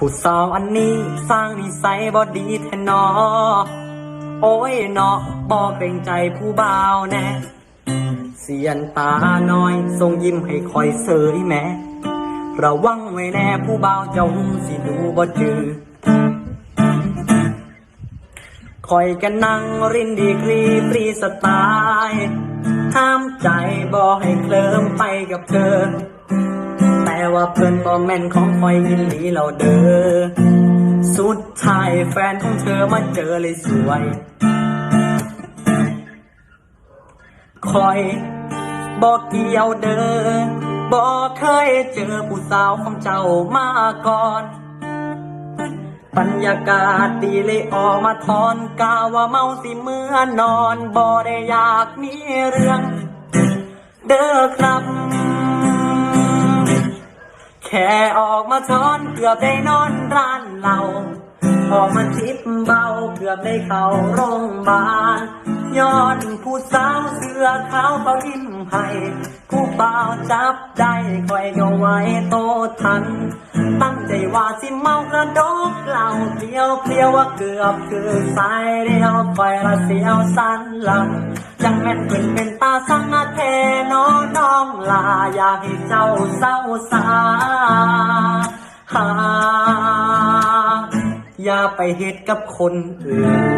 ผู้สาวอันนี้สร้างนิสัยบ่ดีแท้นอ โอ้ยเนาะบ่เกรงใจผู้บ่าวแน่เสียนตาน้อยทรงยิ้มให้คอยเสยแม่ระวังไว้แน่ผู้บ่าวเจ้าสิดูบ่จือคอยกันนั่งรินดีกรีฟรีสไตล์ห้ามใจบ่ให้เคลิ้มไปกับเธอ ว่าเพื่อนบ่แม่นของคอยยินดีเราเด้อ สุดท้ายแฟนของเธอมาเจอเลยสวยคอยบอกเกี่ยวเด้อบอกเคยเจอผู้สาวของเจ้ามาก่อนบรรยากาศดีเลยออกมาทอนกาว่าเมาสิเมื่อนอนบ่ได้อยากมีเรื่อง เด้อครับ แค่ออกมาทอนเกือบได้นอนร้านเราออกมาทิปเบาเกือบได้เข้าโรงพยาบาลย้อนผู้สาวเสื้อขาวเขายิ้มให้ผู้บ่าวจับได้คอยก็ไว้โตทัน ตั้งใจว่าสิเมากระดกเหล่าเดียวเพลียวว่าเกือบคือสายเดียวคอยละเสียวสันหลังจังแม่นเป็นเป็นตาสังอาแทน้อ้องลาอยากให้เจ้าเศร้าสาหาอย่าไปเฮ็ดกับคนอื่น